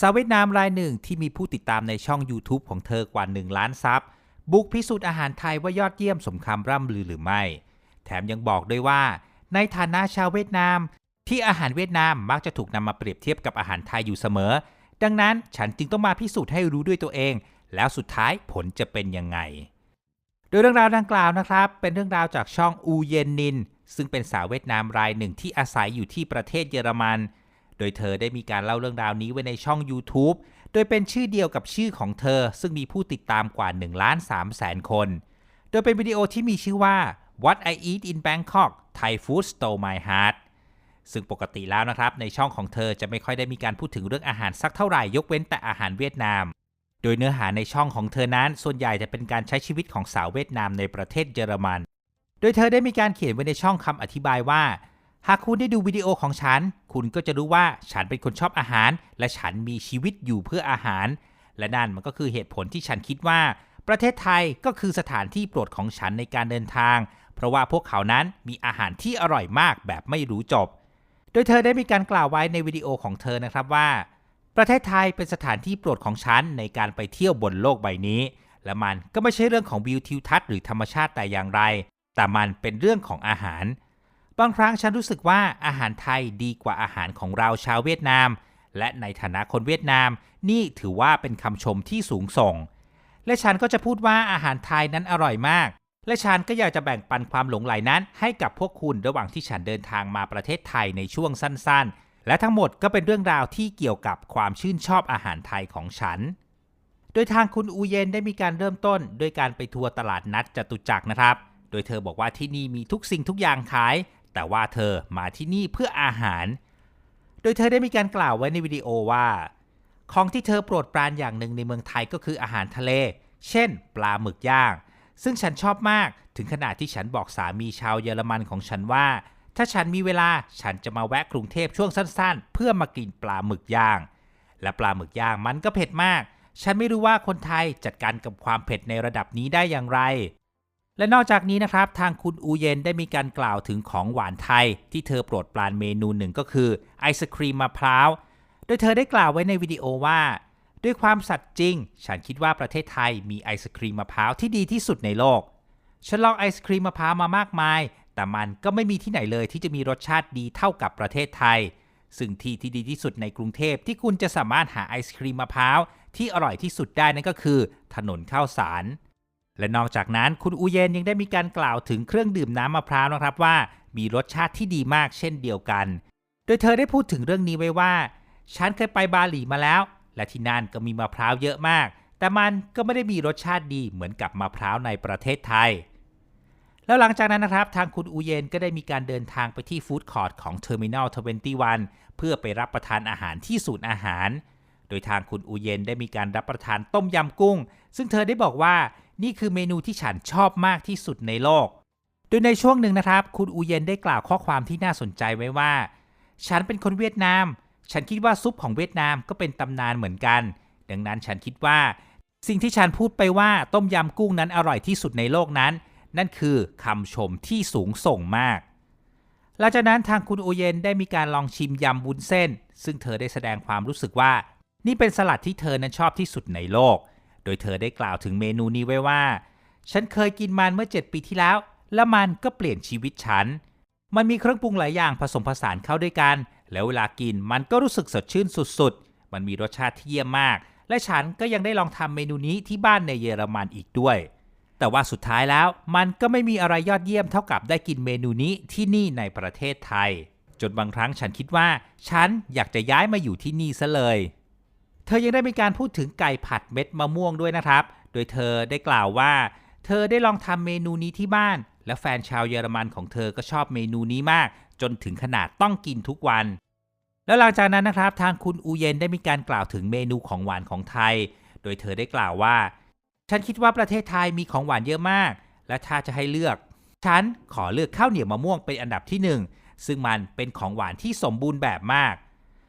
สาวเวียดนามรายหนึ่งที่มีผู้ติดตามในช่อง YouTube ของเธอกว่า 1 ล้านซับบุกพิสูจน์อาหารไทยว่ายอดเยี่ยมสมคำร่ำลือหรือไม่ แถมยังบอกด้วยว่า ในฐานะชาวเวียดนาม ที่อาหารเวียดนามมักจะถูกนำมาเปรียบเทียบกับอาหารไทยอยู่เสมอ ดังนั้นฉันจึงต้องมาพิสูจน์ให้รู้ด้วยตัวเอง แล้วสุดท้ายผลจะเป็นยังไง โดยเรื่องราวดังกล่าวนะครับ เป็นเรื่องราวจากช่องอูเยนนิน ซึ่งเป็นสาวเวียดนามรายหนึ่งที่อาศัยอยู่ที่ประเทศเยอรมัน โดยเธอได้มีการเล่าเรื่องราวนี้ไว้ในช่อง YouTube โดยเป็นชื่อเดียวกับชื่อของเธอ ซึ่งมีผู้ติดตามกว่า1ล้าน3แสนคน โดยเป็นวิดีโอที่มีชื่อว่า What I Eat in Bangkok Thai Food Stole My Heart ซึ่งปกติแล้วนะครับ ในช่องของเธอจะไม่ค่อยได้มีการพูดถึงเรื่องอาหารสักเท่าไหร่ยกเว้นแต่อาหารเวียดนาม โดยเนื้อหาในช่องของเธอนั้น ส่วนใหญ่จะเป็นการใช้ชีวิตของสาวเวียดนามในประเทศเยอรมัน โดยเธอได้มีการเขียนไว้ในช่องคำอธิบายว่า หากคุณได้ดูวิดีโอของฉัน คุณก็จะรู้ว่าฉันเป็นคนชอบอาหาร และฉันมีชีวิตอยู่เพื่ออาหาร และนั่นมันก็คือเหตุผลที่ฉันคิดว่า ประเทศไทยก็คือสถานที่โปรดของฉันในการเดินทาง เพราะว่าพวกเขานั้นมีอาหารที่อร่อยมากแบบไม่รู้จบ โดยเธอได้มีการกล่าวไว้ในวิดีโอของเธอนะครับว่า ประเทศไทยเป็นสถานที่โปรดของฉันในการไปเที่ยวบนโลกใบนี้ และมันก็ไม่ใช่เรื่องของวิวทิวทัศน์หรือธรรมชาติแต่อย่างไร แต่มันเป็นเรื่องของอาหาร บางครั้งฉันรู้สึกว่าอาหารไทยดีกว่าอาหารของเราชาวเวียดนาม และในฐานะคนเวียดนาม นี่ถือว่าเป็นคำชมที่สูงส่ง และฉันก็จะพูดว่าอาหารไทยนั้นอร่อยมาก และฉันก็อยากจะแบ่งปันความหลงใหลนั้น ให้กับพวกคุณระหว่างที่ฉันเดินทางมาประเทศไทยในช่วงสั้น ๆ และทั้งหมดก็เป็นเรื่องราวที่เกี่ยวกับความชื่นชอบอาหารไทยของฉัน โดยทางคุณอูเยนได้มีการเริ่มต้นด้วยการไปทัวร์ตลาดนัดจตุจักรนะครับ โดยเธอบอกว่าที่นี่มีทุกสิ่งทุกอย่างขาย แต่ว่าเธอมาที่นี่เพื่ออาหาร โดยเธอได้มีการกล่าวไว้ในวิดีโอว่า ของที่เธอโปรดปรานอย่างหนึ่งในเมืองไทยก็คืออาหารทะเล เช่น ปลาหมึกย่าง ซึ่งฉันชอบมากถึงขนาดที่ฉันบอกสามีชาวเยอรมันของฉันว่า ถ้าฉันมีเวลาฉันจะมาแวะกรุงเทพช่วงสั้น ๆ เพื่อมากินปลาหมึกย่าง และปลาหมึกย่างมันก็เผ็ดมาก ฉันไม่รู้ว่าคนไทยจัดการกับความเผ็ดในระดับนี้ได้อย่างไร และนอกจากนี้นะครับ ทางคุณอูเย็นได้มีการกล่าวถึงของหวานไทย ที่เธอโปรดปรานเมนูหนึ่งก็คือไอศครีมมะพร้าว โดยเธอได้กล่าวไว้ในวิดีโอว่า ด้วยความสัตย์จริง ฉันคิดว่าประเทศไทยมีไอศครีมมะพร้าวที่ดีที่สุดในโลก ฉันลองไอศครีมมะพร้าวมามากมาย แต่มันก็ไม่มีที่ไหนเลยที่จะมีรสชาติดีเท่ากับประเทศไทย ซึ่งที่ที่ดีที่สุดในกรุงเทพที่คุณจะสามารถหาไอศครีมมะพร้าวที่อร่อยที่สุดได้นั่นก็คือ ถนนข้าวสาร และนอกจากนั้นคุณอูเยนยังได้มีการกล่าวถึงเครื่องดื่มน้ำมะพร้าวนะครับว่า มีรสชาติที่ดีมากเช่นเดียวกัน โดยเธอได้พูดถึงเรื่องนี้ไว้ว่า ฉันเคยไปบาหลีมาแล้ว และที่นั่นก็มีมะพร้าวเยอะมาก แต่มันก็ไม่ได้มีรสชาติดีเหมือนกับมะพร้าวในประเทศไทย แล้วหลังจากนั้นนะครับทางคุณอูเยนก็ได้มีการเดินทางไปที่ฟู้ดคอร์ทของ Terminal 21 เพื่อไปรับประทานอาหารที่ศูนย์อาหาร โดยทางคุณอูเยนได้มีการรับประทานต้มยำกุ้ง ซึ่งเธอได้บอกว่า นี่คือเมนูที่ฉันชอบมากที่สุดในโลก โดยในช่วงหนึ่งนะครับ คุณอูเยนได้กล่าวข้อความที่น่าสนใจไว้ว่า ฉันเป็นคนเวียดนาม ฉันคิดว่าซุปของเวียดนามก็เป็นตำนานเหมือนกัน ดังนั้นฉันคิดว่า สิ่งที่ฉันพูดไปว่าต้มยำกุ้งนั้นอร่อยที่สุดในโลกนั้น นั่นคือคำชมที่สูงส่งมากหลังจากนั้นทางคุณอูเยนได้มีการลองชิมยำบุญเส้น ซึ่งเธอได้แสดงความรู้สึกว่า นี่เป็นสลัดที่เธอนั้นชอบที่สุดในโลก โดยเธอได้กล่าวถึงเมนูนี้ไว้ว่า ฉันเคยกินมันเมื่อ 7 ปีที่แล้ว และมันก็เปลี่ยนชีวิตฉัน มันมีเครื่องปรุงหลายอย่างผสมผสานเข้าด้วยกัน แล้วเวลากินมันก็รู้สึกสดชื่นสุดๆ มันมีรสชาติที่เยี่ยมมาก และฉันก็ยังได้ลองทำเมนูนี้ที่บ้านในเยอรมันอีกด้วย แต่ว่าสุดท้ายแล้วมันก็ไม่มีอะไรยอดเยี่ยมเท่ากับได้กินเมนูนี้ที่นี่ในประเทศไทยจนบางครั้งฉันคิดว่า ฉันอยากจะย้ายมาอยู่ที่นี่ซะเลย เธอยังได้มีการพูดถึงไก่ผัดเม็ดมะม่วงด้วยนะครับ โดยเธอได้กล่าวว่า เธอได้ลองทำเมนูนี้ที่บ้าน และแฟนชาวเยอรมันของเธอก็ชอบเมนูนี้มาก จนถึงขนาดต้องกินทุกวัน แล้วหลังจากนั้นนะครับ ทางคุณอูเยนได้มีการกล่าวถึงเมนูของหวานของไทย โดยเธอได้กล่าวว่า ฉันคิดว่าประเทศไทยมีของหวานเยอะมาก และถ้าจะให้เลือก ฉันขอเลือกข้าวเหนียวมะม่วงเป็นอันดับที่หนึ่งซึ่งมันเป็นของหวานที่สมบูรณ์แบบมาก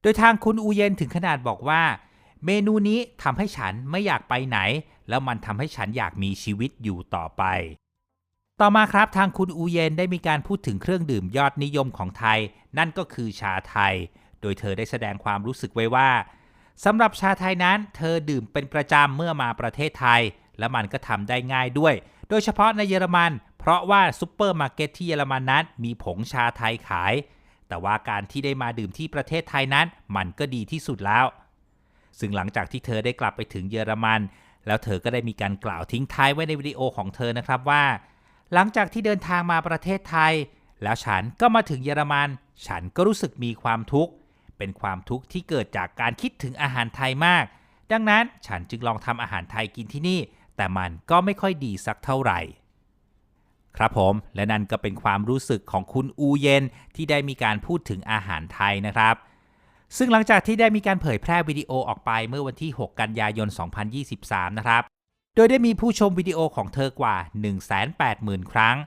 โดยทางคุณอูเยนถึงขนาดบอกว่า เมนูนี้ทำให้ฉันไม่อยากไปไหน แล้วมันทำให้ฉันอยากมีชีวิตอยู่ต่อไป ต่อมาครับทางคุณอูเยนได้มีการพูดถึงเครื่องดื่มยอดนิยมของไทย นั่นก็คือชาไทย โดยเธอได้แสดงความรู้สึกไว้ว่าสำหรับชาไทยนั้นเธอดื่มเป็นประจำเมื่อมาประเทศไทย และมันก็ทำได้ง่ายด้วย โดยเฉพาะในเยอรมัน เพราะว่าซูเปอร์มาร์เก็ตที่เยอรมันนั้นมีผงชาไทยขาย แต่ว่าการที่ได้มาดื่มที่ประเทศไทยนั้น มันก็ดีที่สุดแล้ว ซึ่งหลังจากที่เธอได้กลับไปถึงเยอรมัน แล้วเธอก็ได้มีการกล่าวทิ้งท้ายไว้ในวิดีโอของเธอนะครับว่า หลังจากที่เดินทางมาประเทศไทย แล้วฉันก็มาถึงเยอรมัน ฉันก็รู้สึกมีความทุกข์ เป็นความทุกข์ที่เกิดจากการคิดถึงอาหารไทยมาก ดังนั้นฉันจึงลองทำอาหารไทยกินที่นี่ แต่มันก็ไม่ค่อยดีสักเท่าไหร่ครับผม และนั่นก็เป็นความรู้สึกของคุณอูเยนที่ได้มีการพูดถึงอาหารไทยนะครับ ซึ่งหลังจากที่ได้มีการเผยแพร่วิดีโอออกไปเมื่อวันที่ 6 กันยายน 2023 นะครับ โดยได้มีผู้ชมวิดีโอของเธอกว่า 180,000 ครั้ง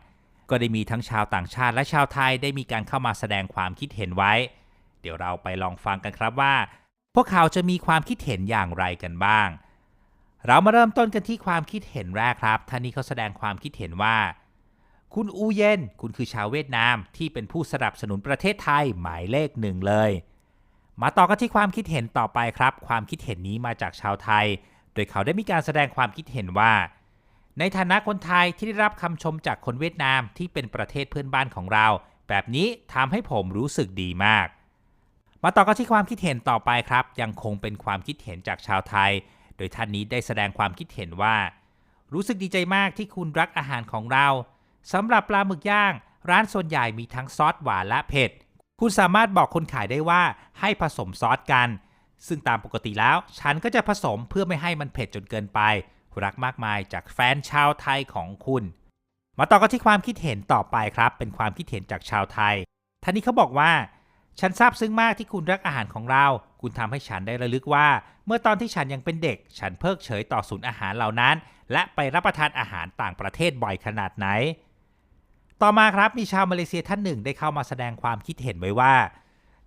ก็ได้มีทั้งชาวต่างชาติและชาวไทยได้มีการเข้ามาแสดงความคิดเห็นไว้ เดี๋ยวเราไปลองฟังกันครับว่า พวกเขาจะมีความคิดเห็นอย่างไรกันบ้าง เรามาเริ่มต้นกันที่ความคิดเห็นแรกครับท่านนี้เขาแสดงความคิดเห็นว่า คุณอูเยนคุณคือชาวเวียดนามที่เป็นผู้สนับสนุนประเทศไทยหมายเลขหนึ่งเลย มาต่อกันที่ความคิดเห็นต่อไปครับ ความคิดเห็นนี้มาจากชาวไทย โดยเขาได้มีการแสดงความคิดเห็นว่า ในฐานะคนไทยที่ได้รับคำชมจากคนเวียดนามที่เป็นประเทศเพื่อนบ้านของเรา แบบนี้ทำให้ผมรู้สึกดีมาก มาต่อกันที่ความคิดเห็นต่อไปครับ ยังคงเป็นความคิดเห็นจากชาวไทย โดยท่านนี้ได้แสดงความคิดเห็นว่า รู้สึกดีใจมากที่คุณรักอาหารของเราสำหรับปลาหมึกย่าง ร้านส่วนใหญ่มีทั้งซอสหวานและเผ็ด คุณสามารถบอกคนขายได้ว่าให้ผสมซอสกัน ซึ่งตามปกติแล้ว ฉันก็จะผสมเพื่อไม่ให้มันเผ็ดจนเกินไป รักมากมายจากแฟนชาวไทยของคุณ มาต่อกันที่ความคิดเห็นต่อไปครับ เป็นความคิดเห็นจากชาวไทยท่านนี้เขาบอกว่า ฉันซาบซึ้งมากที่คุณรักอาหารของเรา คุณทำให้ฉันได้ระลึกว่า เมื่อตอนที่ฉันยังเป็นเด็ก ฉันเพิกเฉยต่อศูนย์อาหารเหล่านั้น และไปรับประทานอาหารต่างประเทศบ่อยขนาดไหน ต่อมาครับมีชาวมาเลเซียท่านหนึ่งได้เข้ามาแสดงความคิดเห็นไว้ว่า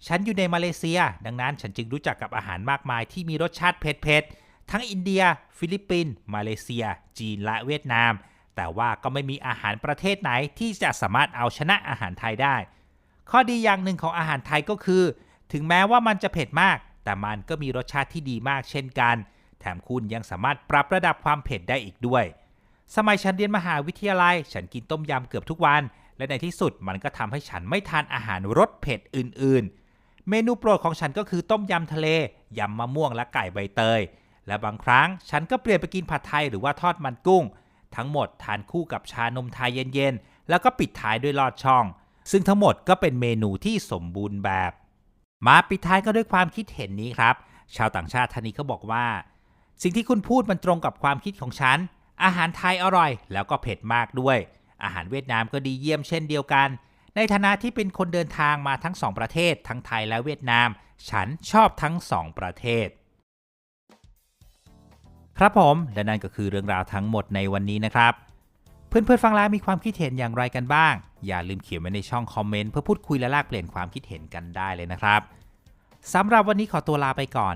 ฉันอยู่ในมาเลเซีย ดังนั้นฉันจึงรู้จักกับอาหารมากมายที่มีรสชาติเผ็ดๆทั้งอินเดีย ฟิลิปปินส์มาเลเซีย จีนและเวียดนาม แต่ว่าก็ไม่มีอาหารประเทศไหนที่จะสามารถเอาชนะอาหารไทยได้ ข้อดีอย่างหนึ่งของอาหารไทยก็คือ ถึงแม้ว่ามันจะเผ็ดมาก แต่มันก็มีรสชาติที่ดีมากเช่นกัน แถมคุณยังสามารถปรับระดับความเผ็ดได้อีกด้วย สมัยฉันเรียนมหาวิทยาลัย ฉันกินต้มยำเกือบทุกวัน และในที่สุดมันก็ทำให้ฉันไม่ทานอาหารรสเผ็ดอื่น ๆ เมนูโปรดของฉันก็คือต้มยำทะเลยำมะม่วงและไก่ใบเตย และบางครั้งฉันก็เปลี่ยนไปกินผัดไทยหรือว่าทอดมันกุ้ง ทั้งหมดทานคู่กับชานมไทยเย็นๆ แล้วก็ปิดท้ายด้วยลอดช่อง ซึ่งทั้งหมดก็เป็นเมนูที่สมบูรณ์แบบ มาปิดท้ายก็ด้วยความคิดเห็นนี้ครับ ชาวต่างชาติท่านนี้เขาบอกว่า สิ่งที่คุณพูดมันตรงกับความคิดของฉัน อาหารไทยอร่อย แล้วก็เผ็ดมากด้วย อาหารเวียดนามก็ดีเยี่ยมเช่นเดียวกัน ในฐานะที่เป็นคนเดินทางมาทั้งสองประเทศทั้งไทยและเวียดนาม ฉันชอบทั้งสองประเทศ ครับผมและนั่นก็คือเรื่องราวทั้งหมดในวันนี้นะครับเพื่อนๆฟังแล้วมีความคิดเห็นอย่างไรกันบ้าง อย่าลืมเขียนไว้ในช่องคอมเมนต์เพื่อพูดคุยและแลกเปลี่ยนความคิดเห็นกันได้เลยนะครับสำหรับวันนี้ขอตัวลาไปก่อน